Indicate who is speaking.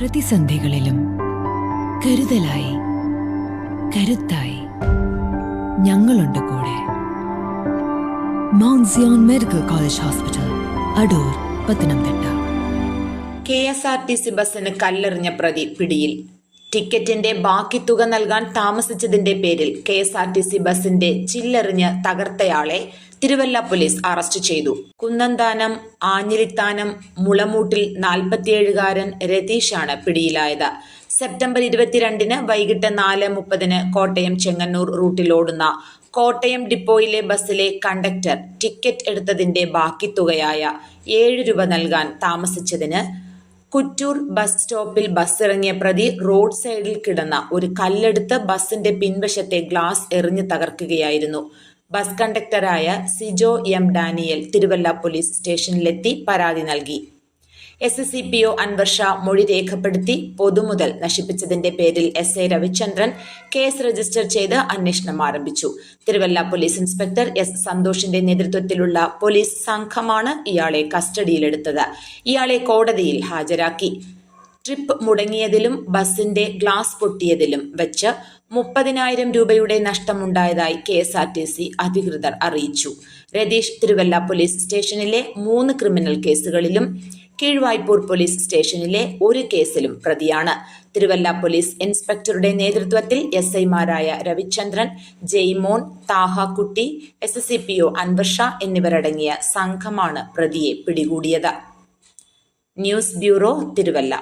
Speaker 1: പ്രതിസന്ധികളിലും കരുതലായി കരുത്തായി ഞങ്ങളുണ്ട് കൂടെ. Mount medical college hospital Adoor Pathanamthitta.
Speaker 2: K S R T C ബസ്സിന് കല്ലെറിഞ്ഞ പ്രതി പിടിയിൽ ടിക്കറ്റിന്റെ ബാക്കി തുക നൽകാൻ താമസിച്ചതിന്റെ പേരിൽ K S R T C ബസിന്റെ ചില്ലെറിഞ്ഞ് തകർത്തയാളെ തിരുവല്ല പോലീസ് അറസ്റ്റ് ചെയ്തു. കുന്നന്താനം ആഞ്ഞിലിത്താനം മുളമൂട്ടിൽ നാൽപ്പത്തിയേഴുകാരൻ രതീഷാണ് പിടിയിലായത്. സെപ്റ്റംബർ ഇരുപത്തിരണ്ടിന് വൈകിട്ട് നാല് മുപ്പതിന് കോട്ടയം ചെങ്ങന്നൂർ റൂട്ടിലോടുന്ന കോട്ടയം ഡിപ്പോയിലെ ബസ്സിലെ കണ്ടക്ടർ ടിക്കറ്റ് എടുത്തതിന്റെ ബാക്കി തുകയായ ഏഴ് രൂപ നൽകാൻ താമസിച്ചതിന് കുറ്റൂർ ബസ് സ്റ്റോപ്പിൽ ബസ് ഇറങ്ങിയ പ്രതി റോഡ് സൈഡിൽ കിടന്ന ഒരു കല്ലെടുത്ത് ബസിന്റെ പിൻവശത്തെ ഗ്ലാസ് എറിഞ്ഞു തകർക്കുകയായിരുന്നു. Bus കണ്ടക്ടറായ Sijo M Daniel Thiruvalla police സ്റ്റേഷനിലെത്തി പരാതി നൽകി. S S C P O Anvar Sha മൊഴി രേഖപ്പെടുത്തി പൊതുമുതൽ നശിപ്പിച്ചതിന്റെ പേരിൽ S A Ravichandran case register ചെയ്ത് അന്വേഷണം ആരംഭിച്ചു. തിരുവല്ല പോലീസ് ഇൻസ്പെക്ടർ എസ് സന്തോഷിന്റെ നേതൃത്വത്തിലുള്ള പോലീസ് സംഘമാണ് ഇയാളെ കസ്റ്റഡിയിലെടുത്തത്. ഇയാളെ കോടതിയിൽ ഹാജരാക്കി. ട്രിപ്പ് മുടങ്ങിയതിലും ബസിന്റെ ഗ്ലാസ് പൊട്ടിയതിലും വെച്ച് മുപ്പതിനായിരം രൂപയുടെ നഷ്ടമുണ്ടായതായി K S R T C അധികൃതർ അറിയിച്ചു. രതീഷ് തിരുവല്ല പോലീസ് സ്റ്റേഷനിലെ മൂന്ന് ക്രിമിനൽ കേസുകളിലും കീഴ്വായ്പൂർ പോലീസ് സ്റ്റേഷനിലെ ഒരു കേസിലും പ്രതിയാണ്. തിരുവല്ല പോലീസ് ഇൻസ്പെക്ടറുടെ നേതൃത്വത്തിൽ എസ് ഐമാരായ Ravichandran Jaimon Thahakutty S S C P O Anvarsha എന്നിവരടങ്ങിയ സംഘമാണ് പ്രതിയെ പിടികൂടിയത്. News bureau Thiruvalla.